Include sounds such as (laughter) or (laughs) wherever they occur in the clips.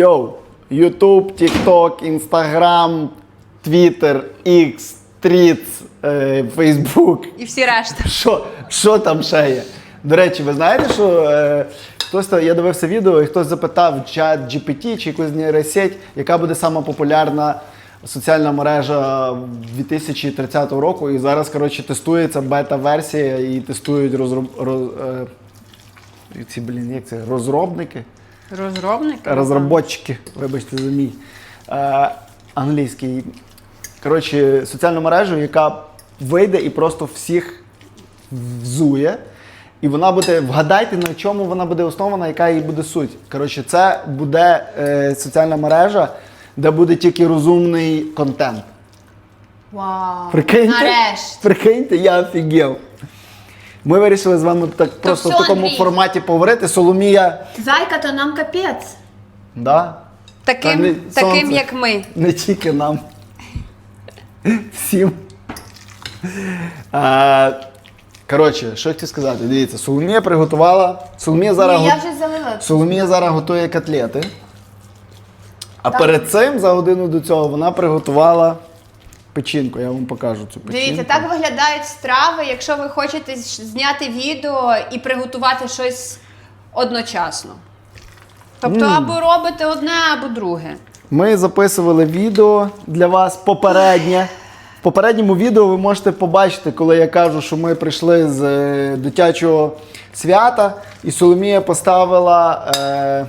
Йоу, Ютуб, Тікток, Інстаграм, Твіттер, Ікс, Тріц, е, Фейсбук. І всі решта. Що, що там ще є? До речі, ви знаєте, що е, хтось я дивився відео, і хтось запитав чат GPT чи якусь нейросеть, яка буде сама популярна соціальна мережа 2030 року. І зараз, коротше, тестується бета-версія і тестують розроб... роз, е, ці, блін, як це, розробники. Розробники. Розробочики, вибачте за мій е, англійський. Коротше, соціальну мережу, яка вийде і просто всіх взує. І вона буде, вгадайте, на чому вона буде основана, яка її буде суть. Коротше, це буде е, соціальна мережа, де буде тільки розумний контент. Вау. Прикиньте, Нарешті. прикиньте, я офігел. Ми вирішили з вами так просто все, в такому Андрій. форматі поговорити. Соломія, Зайка, то нам капець. да? Та Таким, не таким сонце. як ми. Не тільки нам. Всім. А, коротше, що я хотів сказати? Дивіться, Соломія приготувала. Соломія зараз, Ні, я го- вже залила. Соломія зараз готує котлети. А перед цим, за годину до цього, вона приготувала печінку. Я вам покажу цю печінку. Дивіться, так виглядають страви, якщо ви хочете зняти відео і приготувати щось Одночасно. Тобто або робите одне, або друге. Ми записували відео для вас попереднє. В попередньому відео ви можете побачити, коли я кажу, що ми прийшли з е, дитячого свята, і Соломія поставила. Е...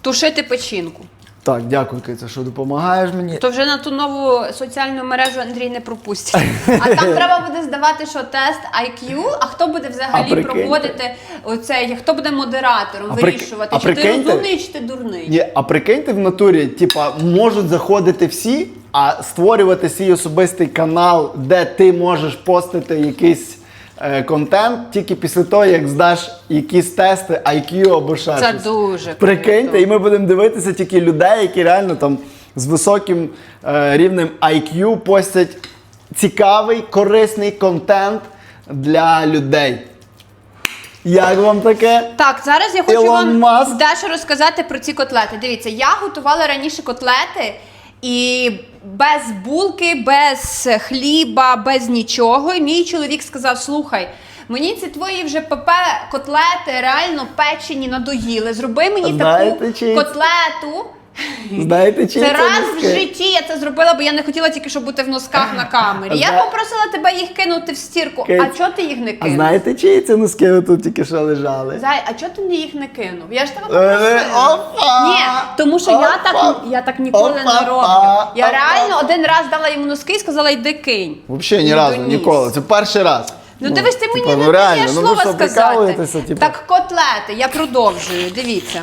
Тушити печінку. Так, дякую, Киця, що допомагаєш мені. То вже на ту нову соціальну мережу Андрій не пропустить. (laughs) А там треба буде здавати, що тест IQ, а хто буде А взагалі прикиньте. проводити оце, хто буде модератором, А прик- вирішувати, а чи ти прикиньте. розумний, чи ти дурний. Ні, а прикиньте в натурі, типа, можуть заходити всі, а створювати свій особистий канал, де ти можеш постити якийсь контент тільки після того, як здаш якісь тести IQ або ще Це щось. дуже Прикиньте, круто. і ми будемо дивитися тільки людей, які реально там з високим е, рівнем IQ постять цікавий, корисний контент для людей. Як вам таке? Так, зараз я хочу Ілон вам Маск. дещо розказати про ці котлети. Дивіться, я готувала раніше котлети і без булки, без хліба, без нічого. І мій чоловік сказав: слухай. Мені ці твої вже ПП котлети реально печені надоїли. Зроби мені Знаєте, таку чи- котлету. Знаєте, чи Це раз в житті я це зробила, бо я не хотіла тільки, щоб бути в носках на камері. Я попросила тебе їх кинути в стірку. Киць. А чого ти їх не А кинув? знаєте, чиї ці носки тут тільки що лежали? Зай, а чого ти не їх не кинув? Я ж тебе Е, попросила. опа! Ні, тому що я Опа! так, я так ніколи не роблю. Я Опа! реально один раз дала йому носки і сказала, йди кинь. Взагалі ні разу, доніс. ніколи. Це перший раз. Ну, дивись, ти мені типа, не ну, реально, даєш ну, ви слова що, сказати. типа? Так, котлети, я продовжую, дивіться.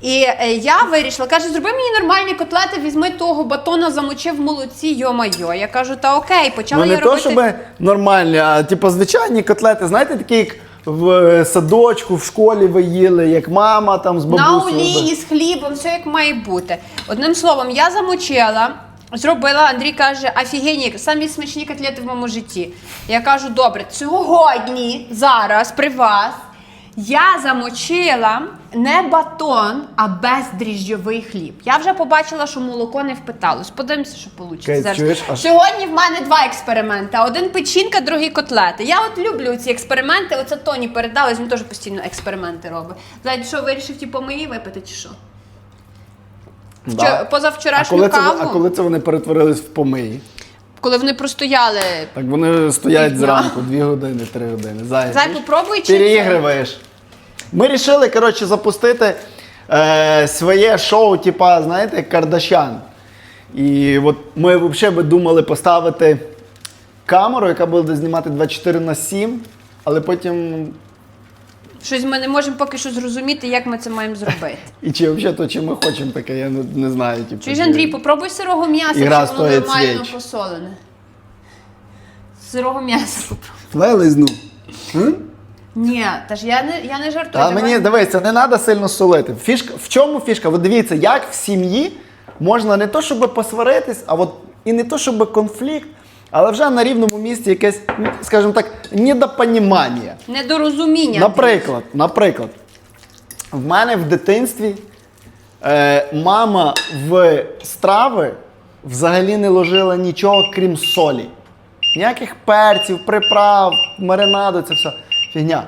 І е, я вирішила, каже, зроби мені нормальні котлети, візьми того батона, замочи в молоці, йо-майо. Я кажу, та окей, почала Ну я не то, робити. щоб нормальні, а типу звичайні котлети, знаєте, такі, як в е, садочку, в школі ви їли, як мама там з На олії з хлібом, все як має бути. Одним словом, я замочила, зробила. Андрій каже, офігенні, самі смачні котлети в моєму житті. Я кажу, добре, сьогодні, зараз, при вас. Я замочила не батон, а бездріжджовий хліб. Я вже побачила, що молоко не впиталось. Подивимося, що вийде. Зараз. чуєш? А Сьогодні в мене два експерименти: один печінка, другий котлети. Я от люблю ці експерименти. Оце Тоні передали, він теж постійно експерименти робить. Знаєте, що вирішив ті помиї випити чи що? Да. Вчо- А Позавчорашню коли, це, каву, а коли це вони перетворились в помиї? Коли вони простояли. Так вони стоять зранку, дві години, три години. Зай, Зай, попробуй чи Переігриваєш. Ми вирішили, коротше, запустити е, своє шоу, типа, знаєте, Кардашян. І от ми взагалі би думали поставити камеру, яка буде знімати 24 на 7, але потім. Щось ми не можемо поки що зрозуміти, як ми це маємо зробити. І чи взагалі то, чи ми хочемо таке, я не, не знаю. Типу, Чуєш, чи- Андрій, попробуй сирого м'яса, Ігра чи воно стоїть нормально свіч. посолене. Сирого м'яса попробуй. Давай лизну. М? Ні, та ж я не, я не жартую. А давай. мені дивися, не треба сильно солити. Фішка, в чому фішка? От дивіться, як в сім'ї можна не то, щоб посваритись, а от і не то, щоб конфлікт, але вже на рівному місці якесь, скажімо так, недопонімання. Недорозуміння. Наприклад, наприклад, в мене в дитинстві Е, мама в страви взагалі не ложила нічого, крім солі. Ніяких перців, приправ, маринаду, це все фігня.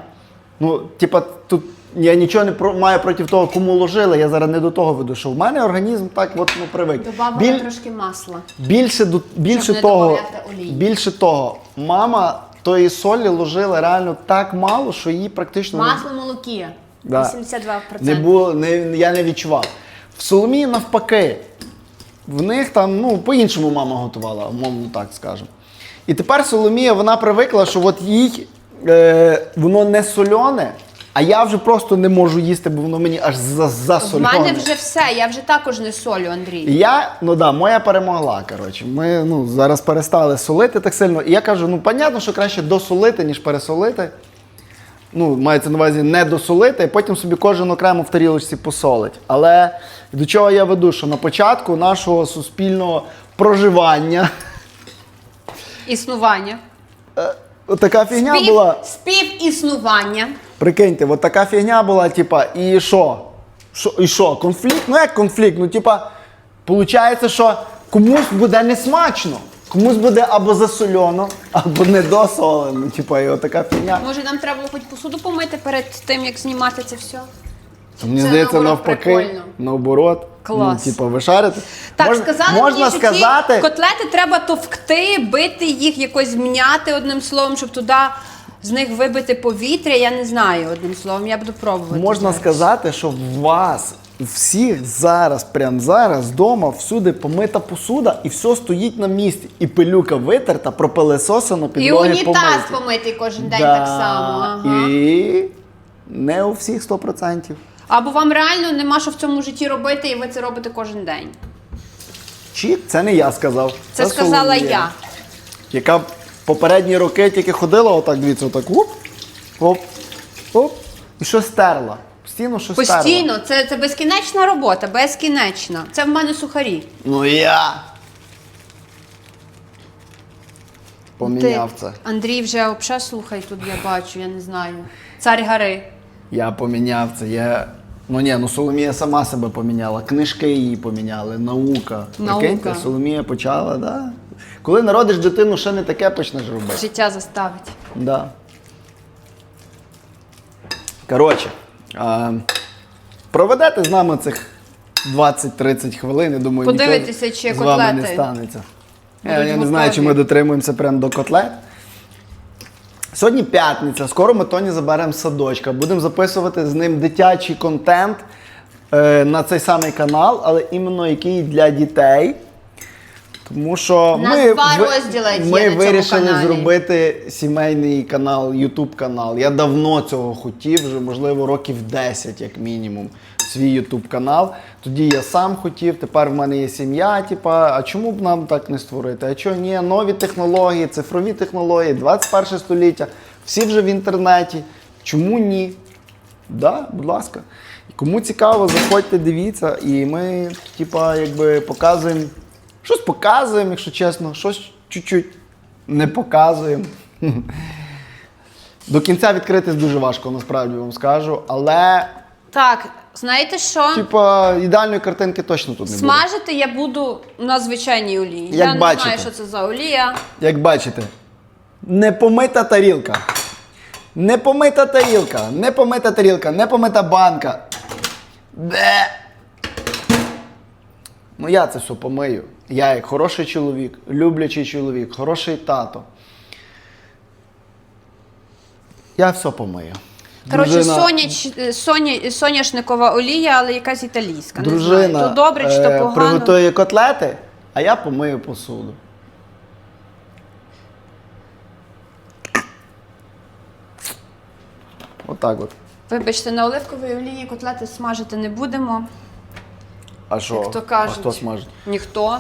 Ну, типа, тут я нічого не про, маю проти того, кому ложили. Я зараз не до того веду, що в мене організм так от, ну, привик. Добавила Біль- трошки масла. Більше, до- більше не того, олії. більше того, мама тої солі ложила реально так мало, що її практично Масло молокія. Да. 82%. не було, не, я не відчував. В Соломії навпаки. В них там, ну, по-іншому мама готувала, умовно так скажемо. І тепер Соломія вона привикла, що от їй е, воно не солене, а я вже просто не можу їсти, бо воно мені аж за, В засолене. мене вже все, я вже також не солю, Андрій. Я, ну да, моя перемогла. Коротше. Ми ну, зараз перестали солити так сильно. І я кажу: ну, понятно, що краще досолити, ніж пересолити. Ну, мається на увазі не досолити, і потім собі кожен окремо в тарілочці посолить. Але до чого я веду, що на початку нашого суспільного проживання Існування. от така фігня Спів, була. співіснування. Прикиньте, от така фігня була, типа, і що? Що- І що? Конфлікт? Ну як конфлікт? Ну, типа, виходить, що комусь буде несмачно, комусь буде або засольоно, або недосолено. Типа, і от така фігня. Може, нам треба хоч посуду помити перед тим, як знімати це все? Мені це здається, наоборот навпаки, прикольно. наоборот. Клас. Ну, типа, ви шарите? Так, Можна- сказали можна мені, що сказати. ці котлети треба товкти, бити їх, якось змняти одним словом, щоб туди з них вибити повітря. Я не знаю одним словом, я буду пробувати. Можна зараз. сказати, що в вас всіх зараз, прямо зараз, вдома, всюди помита посуда, і все стоїть на місці. І пилюка витерта, пропилесосена, І підлоги унітаз помиті. помитий кожен день Да. так само. Ага. І не у всіх 100%. Або вам реально нема що в цьому житті робити, і ви це робите кожен день. Чік, це не я сказав. Це, сказала Соломія, я. Яка попередні роки тільки ходила, отак, дивіться, отак, оп, оп, оп, і що стерла. Постійно що стерла. Постійно, це, це безкінечна робота, безкінечна. Це в мене сухарі. Ну я. Поміняв це. Андрій вже взагалі слухай тут, я бачу, я не знаю. Цар гори. Я поміняв це. Я... Ну ні, ну Соломія сама себе поміняла. Книжки її поміняли, наука. Наука. Прикиньте, Соломія почала, да. Коли народиш дитину, ще не таке почнеш робити. Життя заставить. Да. Коротше, а, проведете з нами цих 20-30 хвилин, я думаю, Подивитися, нічого чи з вами не котлети станеться. Я, будуть я не знаю, чи ми готові. дотримуємося прямо до котлет. Сьогодні п'ятниця, скоро ми Тоні заберемо з садочка. Будемо записувати з ним дитячий контент е, на цей самий канал, але іменно який для дітей. Тому що нас ми, два ви- розділи є ми на цьому вирішили каналі. зробити сімейний канал, Ютуб канал. Я давно цього хотів, вже можливо років 10, як мінімум, свій Ютуб канал. Тоді я сам хотів, тепер в мене є сім'я. Типа, а чому б нам так не створити? А чого ні? Нові технології, цифрові технології, 21 століття, всі вже в інтернеті. Чому ні? Да, будь ласка. Кому цікаво, заходьте, дивіться, і ми, типа, якби показуємо. Щось показуємо, якщо чесно, щось чуть-чуть не показуємо. До кінця відкритись дуже важко, насправді вам скажу. Але, Так, знаєте що? типа, ідеальної картинки точно тут не буде. Смажити я буду на звичайній олії. Як я не знаю, що це за олія. Як бачите, непомита тарілка. Непомита тарілка, непомита тарілка, непомита банка. Де? Ну я це все помию. Я як хороший чоловік, люблячий чоловік, хороший тато. Я все помию. Коротше, Дружина- соняч, соня, соняшникова олія, але якась італійська. Не Дружина знаю, то добре чи то е, погано. приготує котлети, а я помию посуду. Отак от. Вибачте, на оливковій олії котлети смажити не будемо. А що? Як то А хто смажить? Ніхто.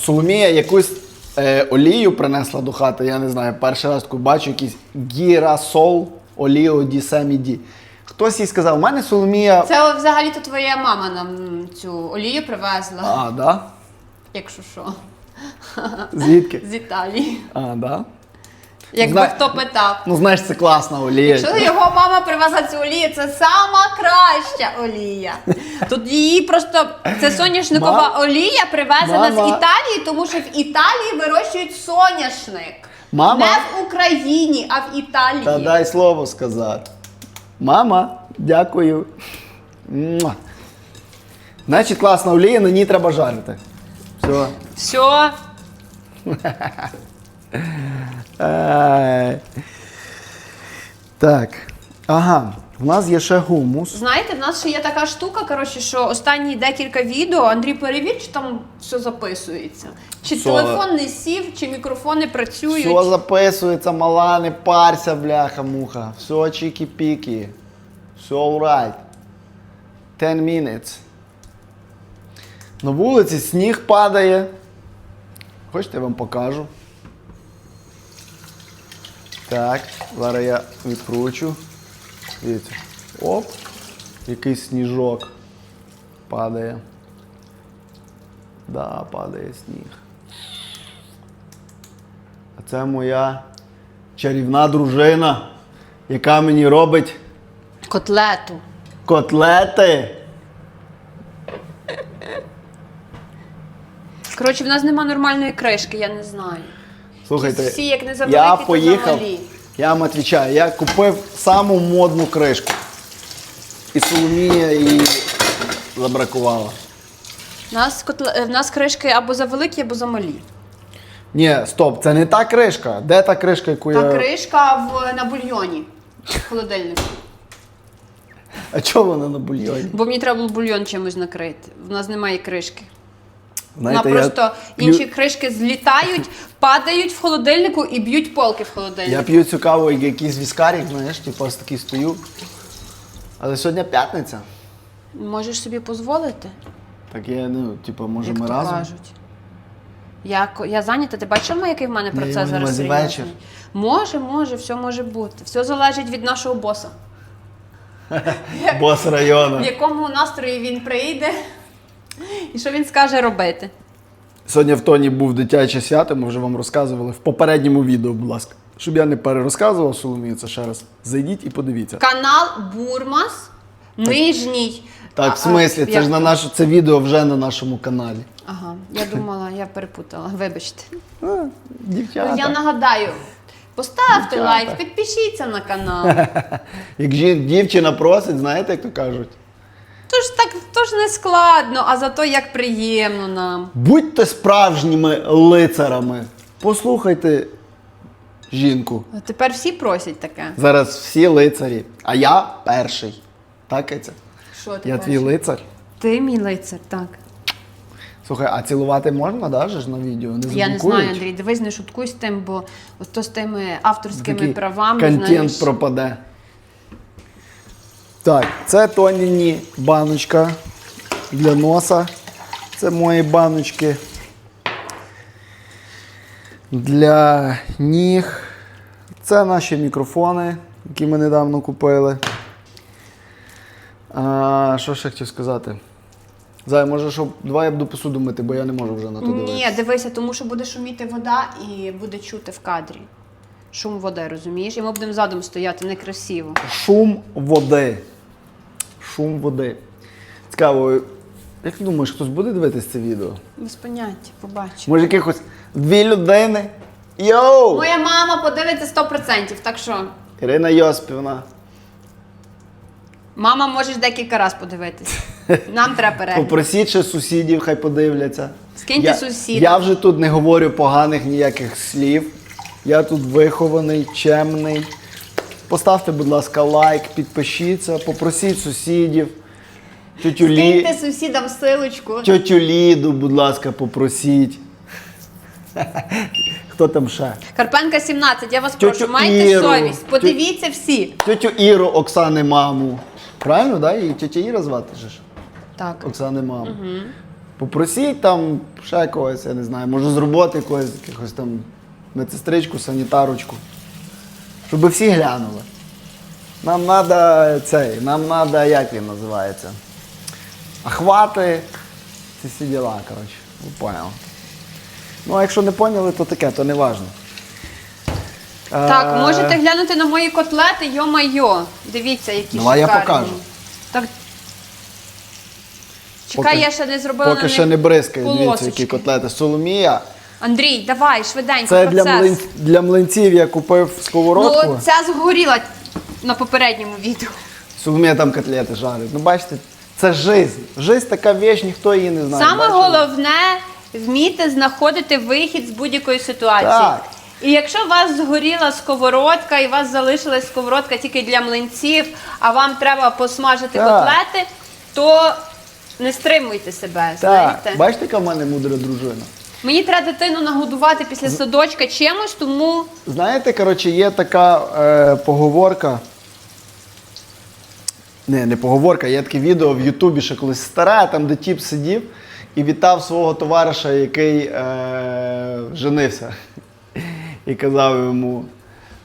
Соломія якусь е, олію принесла до хати, я не знаю, перший раз таку бачу якийсь гірасол оліо ді семі ді. Хтось їй сказав, у мене Соломія. Це взагалі-то твоя мама нам цю олію привезла, А, да? якщо що, Звідки? з Італії. А, да? Якби Зна- хто питав. Ну, знаєш, це класна олія. Що його мама привезла цю олію, це сама краща олія. Тут її просто це соняшникова Мам- олія привезена з Італії, тому що в Італії вирощують соняшник. Мама. Не в Україні, а в Італії. Та дай слово сказати. Мама, дякую. Муа. Значить, класна олія, на ній треба жарити. Все. Все. (laughs) Ай. Так. Ага, в нас є ще гумус. Знаєте, в нас ще є така штука, коротше, що останні декілька відео Андрій перевір, чи там все записується. Чи Все. телефон не сів, чи мікрофони працюють. Все записується, мала, не парся, бляха, муха. Все чікі-пікі. Все alright. 10 minutes. На вулиці сніг падає. Хочете, я вам покажу. Так, зараз я відкручу. Дивіться. Оп. Якийсь сніжок падає. Да, падає сніг. А це моя чарівна дружина, яка мені робить Котлету. котлети. Коротше, в нас нема нормальної кришки, я не знаю. Слухайте, Всі, як не завеликі, я то поїхав, замалі. я вам відповідаю, я купив саму модну кришку. І Соломія її забракувала. У нас, котле... е, в нас кришки або завеликі, або замалі. Ні, стоп, це не та кришка. Де та кришка, яку Та я. кришка в, на бульйоні в холодильнику. А чого вона на бульйоні? Бо мені треба було бульйон чимось накрити. В нас немає кришки. Знаєте, Вона я просто п'ю- інші кришки злітають, падають в холодильнику і б'ють полки в холодильнику. Я п'ю цю каву, як якийсь віскарік, знаєш, типу ось такий стою. Але сьогодні п'ятниця. Можеш собі дозволити, Так я, ну, типу, може як ми то разом. кажуть. Я, я зайнята, ти бачила, який в мене процес я зараз серйозний? вечір. Може, може, все може бути. Все залежить від нашого боса. Бос району. В якому настрої він прийде і що він скаже робити. Сьогодні в Тоні був дитяче свято, ми вже вам розказували в попередньому відео, будь ласка. Щоб я не перерозказував Соломію, це ще раз. Зайдіть і подивіться. Канал Бурмас, нижній. Так, в смислі, це ж на наш, це відео вже на нашому каналі. Ага, я думала, я перепутала. Вибачте. А, дівчата. Я нагадаю. Поставте Дівчата. лайк, підпишіться на канал. (laughs) Як жін- дівчина просить, знаєте, як то кажуть? Тож так то ж не складно, а зато як приємно нам. Будьте справжніми лицарами. Послухайте жінку. А Тепер всі просять таке. Зараз всі лицарі, а я перший. Так, Киця? Що ти Я перший? твій лицар. Ти мій лицар, так. Слухай, а цілувати можна, да, же ж на відео? Не Я не заблокують? знаю, Андрій, дивись, не шуткуй з тим, бо ото з тими авторськими Такий правами. Контент знаєш, пропаде. Так, це Тоніні баночка для носа. Це мої баночки для ніг. Це наші мікрофони, які ми недавно купили. А, що ще хотів сказати? Зай, може, щоб давай я буду посуду мити, бо я не можу вже на то дивитися. Ні, дивися, тому що буде шуміти вода і буде чути в кадрі. Шум води, розумієш? І ми будемо задом стояти некрасиво. Шум води. Шум води. Цікаво, як ти думаєш, хтось буде дивитися це відео? Без поняття, побачимо. Може, якихось дві людини? Йоу! Моя мама подивиться 100%, так що Ірина Йоспівна. мама можеш декілька разів подивитись. Нам треба перегляд. Попросіть ще сусідів, хай подивляться. Скиньте я, сусідам. Я вже тут не говорю поганих ніяких слів. Я тут вихований, чемний. Поставте, будь ласка, лайк, підпишіться, попросіть сусідів. Лі... Скиньте сусідам силочку. Тетю Ліду, будь ласка, попросіть. (laughs) Хто там ще? Карпенка 17, я вас Тьотю прошу, майте Іру. совість. Подивіться всі. Тетю Іру Оксани маму. Правильно, да? Її тетя Іра звати же ж? Так. Оксани маму. Попросіть там ще когось, я не знаю, може з роботи когось, якихось там медсестричку, санітарочку. Щоб всі глянули. Нам треба цей, нам треба, як він називається? Охвати. Ці всі діла, коротше. Ви поняли. Ну, а якщо не поняли, то таке, то не важно. Так, Е, можете глянути на мої котлети, йо-майо. Дивіться, які Давай я шикарні. покажу. Так. Чекай, Поки- я ще не зробила Поки на ще них не бризкає, дивіться, полосочки. які котлети. Соломія. Андрій, давай, швиденько, Це для, процес. млин... для млинців я купив сковородку. Ну, ця згоріла на попередньому відео. Соломія там котлети жарить. Ну бачите, це жизнь. Жизнь така вещь, ніхто її не знає. Саме Бачите? головне вміти знаходити вихід з будь-якої ситуації. Так. І якщо у вас згоріла сковородка, і у вас залишилась сковородка тільки для млинців, а вам треба посмажити Так. котлети, то не стримуйте себе. Так, знаєте. бачите, яка в мене мудра дружина. Мені треба дитину нагодувати після садочка чимось, тому Знаєте, коротше, є така е, поговорка. Не, не поговорка, є таке відео в Ютубі, ще колись старе, там, де тіп сидів і вітав свого товариша, який е, женився. І казав йому: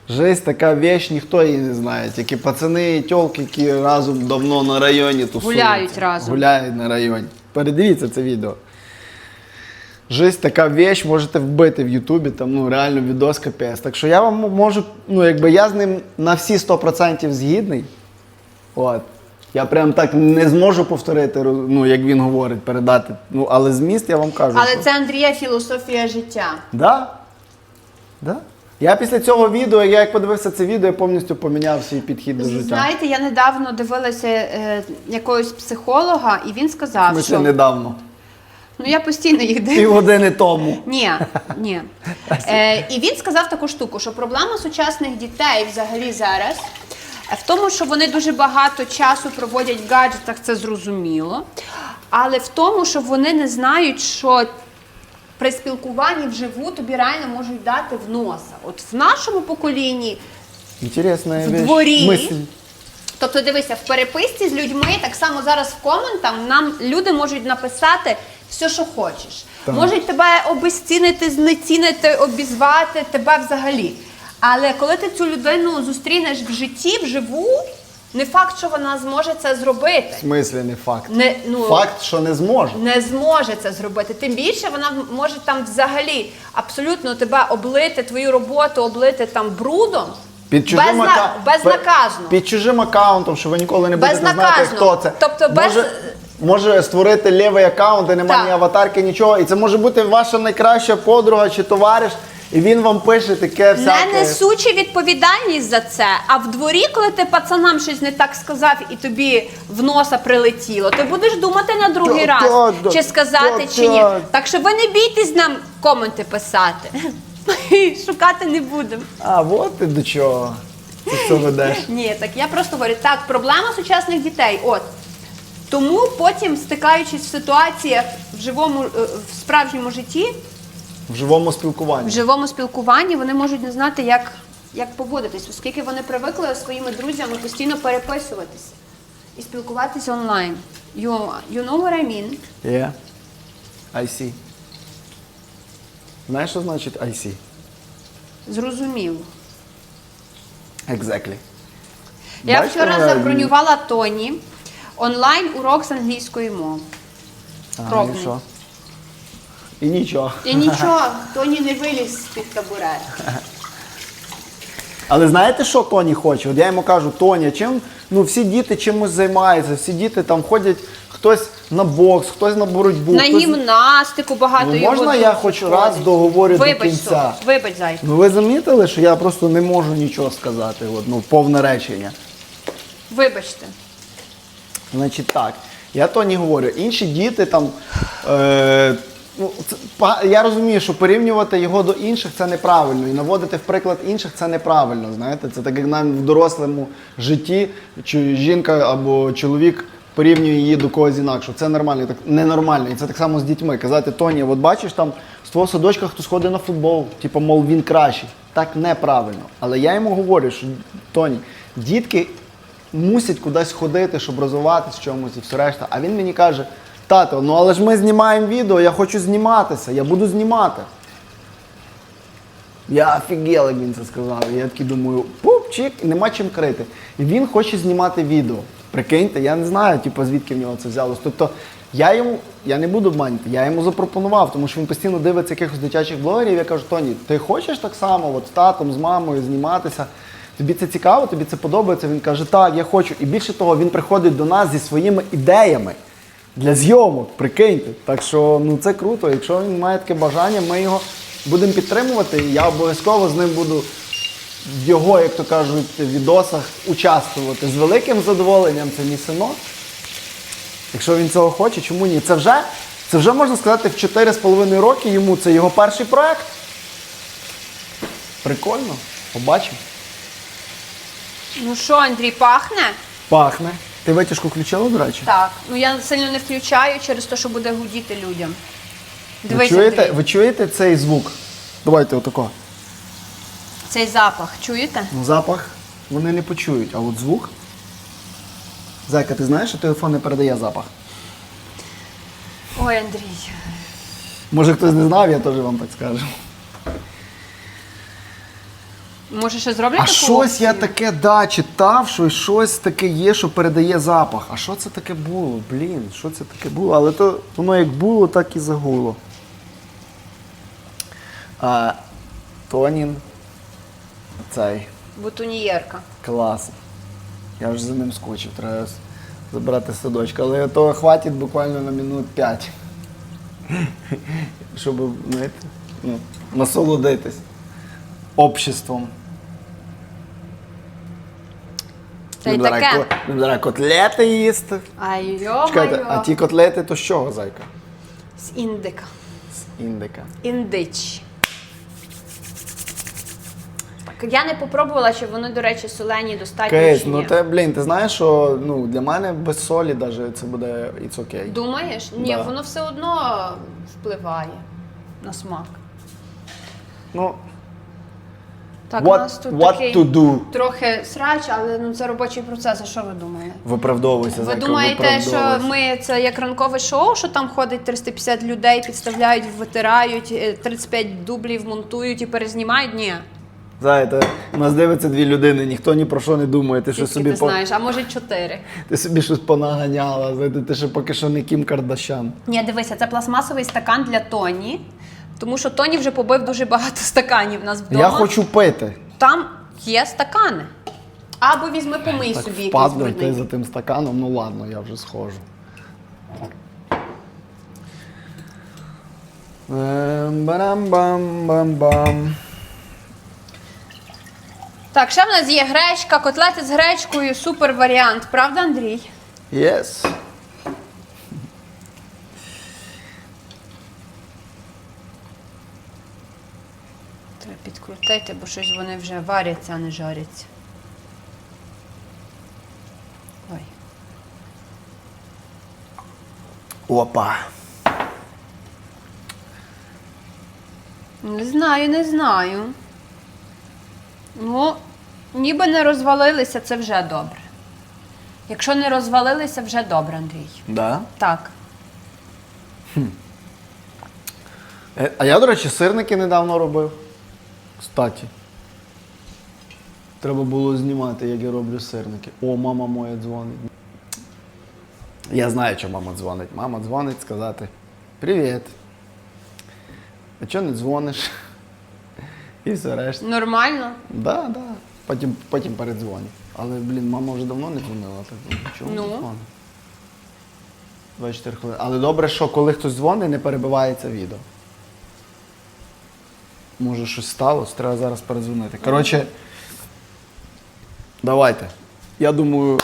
Жизнь така вещь, ніхто її не знає. Тільки пацани і тьолки, які разом давно на районі тусуються. Гуляють разом. Гуляють на районі. Передивіться це відео. Жизнь така вещь, можете вбити в Ютубі, там ну реально відос капець. Так що я вам можу, ну якби я з ним на всі 100% згідний. От. Я прям так не зможу повторити, ну, як він говорить, передати. Ну, але зміст я вам кажу. але що... це Андрія філософія життя. Да? Да? Я після цього відео, я як подивився це відео, я повністю поміняв свій підхід до життя. Знаєте, я недавно дивилася е, якогось психолога, і він сказав, Ми що це недавно. Ну я постійно їх дивлюся. Півгодини тому. Ні, ні. (laughs) Е, і він сказав таку штуку, що проблема сучасних дітей взагалі зараз в тому, що вони дуже багато часу проводять в гаджетах, це зрозуміло. Але в тому, що вони не знають, що при спілкуванні вживу тобі реально можуть дати в носа. От в нашому поколінні Інтересна В дворі. Мисль. Тобто, дивися, в переписці з людьми, так само зараз в коментах нам люди можуть написати все, що хочеш. Так. Можуть тебе обезцінити, знецінити, обізвати, тебе взагалі. Але коли ти цю людину зустрінеш в житті, вживу, не факт, що вона зможе це зробити. В смислі не факт. Не, ну, Факт, що не зможе. не зможе це зробити. Тим більше вона може там взагалі абсолютно тебе облити, твою роботу облити там брудом. Під чужим, Безна- ака- безнаказно. Під чужим аккаунтом, що ви ніколи не будете знати, Безнаказно. хто це. Тобто без- може, може створити лівий аккаунт, де немає Так. ні аватарки, нічого. І це може бути ваша найкраща подруга чи товариш, і він вам пише таке всяке. Не несучи відповідальність за це. А в дворі, коли ти пацанам щось не так сказав і тобі в носа прилетіло, ти будеш думати на другий Та- раз, та- та- чи сказати, та- чи ні. та. Так що ви не бійтесь нам коменти писати. (laughs) Шукати не будемо. А, от ти до чого. Це все ведеш. Ні, так я просто говорю, так, проблема сучасних дітей. От. Тому потім, стикаючись в ситуаціях в живому, е, в справжньому житті, В живому спілкуванні. в живому спілкуванні вони можуть не знати, як, як поводитись, оскільки вони привикли зі своїми друзями постійно переписуватися і спілкуватися онлайн. You, you know what I mean? Yeah. I see. Знаєш, що значить I see? Зрозуміло. Exactly. Я Бачите, вчора Галь? забронювала Тоні онлайн урок з англійської мови. Пробний. і що? І нічого. І нічого, (laughs) Тоні не виліз з-під табурет. (laughs) Але знаєте, що Тоні хоче? От я йому кажу, Тоня, чим ну всі діти чимось займаються, всі діти там ходять, хтось на бокс, хтось на боротьбу. На хтось... гімнастику багато Ну, його можна я хоч ходить. раз договорю до Вибач, кінця? Сонь, Вибач, зай. Ну ви замітили, що я просто не можу нічого сказати, от, ну, повне речення. Вибачте. Значить так, я то не говорю. Інші діти там. Е, ну, це, я розумію, що порівнювати його до інших це неправильно. І наводити в приклад інших це неправильно. Знаєте, це так як нам в дорослому житті, чи жінка або чоловік порівнює її до когось інакшого. Це нормально, так ненормально. І це так само з дітьми. Казати, Тоні, от бачиш там з твого садочка хтось ходить на футбол, типу, мов він кращий. Так неправильно. Але я йому говорю, що Тоні, дітки мусять кудись ходити, щоб розвиватися в чомусь і все решта. А він мені каже: тато, ну але ж ми знімаємо відео, я хочу зніматися, я буду знімати. Я офігел, як він це сказав. Я такий думаю, пупчик, нема чим крити. І він хоче знімати відео. Прикиньте, я не знаю, типу, звідки в нього це взялось. Тобто Я йому, я не буду обманювати, я йому запропонував, тому що він постійно дивиться якихось дитячих блогерів. Я кажу, Тоні, ти хочеш так само, от з татом, з мамою зніматися? Тобі це цікаво, тобі це подобається. Він каже, так, я хочу. І більше того, він приходить до нас зі своїми ідеями для зйомок, прикиньте. Так що ну це круто. Якщо він має таке бажання, ми його будемо підтримувати. Я обов'язково з ним буду в його, як то кажуть, відосах участвувати з великим задоволенням. Це мій синок. Якщо він цього хоче, чому ні? Це вже, це вже можна сказати, в 4,5 роки йому це його перший проект. Прикольно. Побачимо. Ну що, Андрій, пахне? Пахне. Ти витяжку включила, до речі? Так. Ну я сильно не включаю через те, що буде гудіти людям. Ви чуєте, Андрій, ви чуєте цей звук? Давайте отако. цей запах, чуєте? Ну, запах вони не почують, а от звук. Зайка, ти знаєш, що телефон не передає запах? Ой, Андрій. Може хтось не знав, я теж вам так скажу. Може, ще зроблять А таку щось я опцію? таке да, читав, що щось таке є, що передає запах. А що це таке було? Блін, що це таке було? Але то воно як було, так і загуло. А, Тонін. Цей. Бутоньєрка. Клас. Я вже за ним скочив, треба забрати з садочка. Але того хватить буквально на минут 5. (laughs) Щоб знаєте, ну, насолодитись обществом. Та й Будемо зараз таке. ко- будемо зараз котлети їсти. Ай, Чекайте, а йо-майо. ті котлети то з чого, зайка? З індика. З індика. Індич. Я не попробувала, чи вони, до речі, солені достатньо Кейс, чи ну ні. те, блін, ти знаєш, що ну, для мене без солі даже це буде it's okay. Думаєш? Ні, Да. воно все одно впливає на смак. Ну, Так, у нас тут what такий to do? трохи срач, але ну, це робочий процес. А що ви думаєте? Виправдовуйся, Ви зайка, думаєте, що виправдовуйся. ми це як ранкове шоу, що там ходить 350 людей, підставляють, витирають, е, 35 дублів монтують і перезнімають? Ні. Знаєте, нас дивиться дві людини, ніхто ні про що не думає. Ти що Тільки собі ти по... знаєш, а може чотири. ти собі щось понаганяла. Знаєте, ти ще поки що не Кім Кардашян. Ні, дивися, це пластмасовий стакан для Тоні, тому що Тоні вже побив дуже багато стаканів в нас вдома. Я хочу пити. Там є стакани. Або візьми помий Так собі якийсь впадло йти за тим стаканом, ну ладно, я вже схожу. Ем, Барам-бам-бам-бам. Так, ще в нас є гречка, котлети з гречкою, супер варіант, правда, Андрій? Yes. Треба бо щось вони вже варяться, а не жаряться. Ой. Опа. Не знаю, не знаю. Ну, ніби не розвалилися, це вже добре. Якщо не розвалилися, вже добре, Андрій. Да? Так. Е, А я, до речі, сирники недавно робив. Кстати. Треба було знімати, як я роблю сирники. О, мама моя дзвонить. Я знаю, що мама дзвонить. Мама дзвонить сказати: Привіт. А чого не дзвониш? І все решта. Нормально. Да, да. Потім, потім передзвоню. Але, блін, мама вже давно не дзвонила, так чого Ну? дзвонить? 24 хвилини. Але добре, що коли хтось дзвонить, не перебивається відео. Може, щось сталося, треба зараз передзвонити. Коротше, давайте. Я думаю,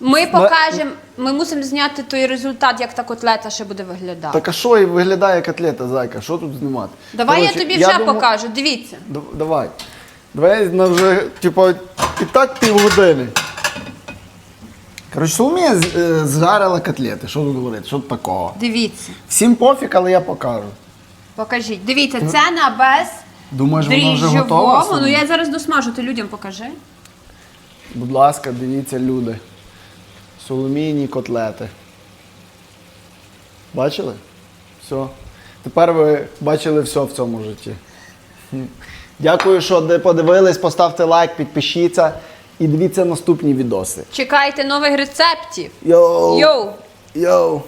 Ми покажемо, ми мусимо зняти той результат, як та котлета ще буде виглядати. так а що і виглядає котлета, зайка? Що тут знімати? Давай Коротше, я тобі вже думаю- покажу. Дивіться. Д- Давай. Давай на вже, типу, і так півгодини. Коротше, Соломія з- е, зжарила котлети. Що тут говорити? Що тут такого? Дивіться. Всім пофіг, але я покажу. Покажіть. Дивіться, це на без Думаєш, воно вже готове? дріжджовому. Ну я зараз досмажу, ти людям покажи. Будь ласка, дивіться, люди. Соломійні котлети. Бачили? Все. Тепер ви бачили все в цьому житті. Хм. Дякую, що де- подивились. Поставте лайк, підпишіться і дивіться наступні відоси. Чекайте нових рецептів. Йоу! Йоу! Йоу!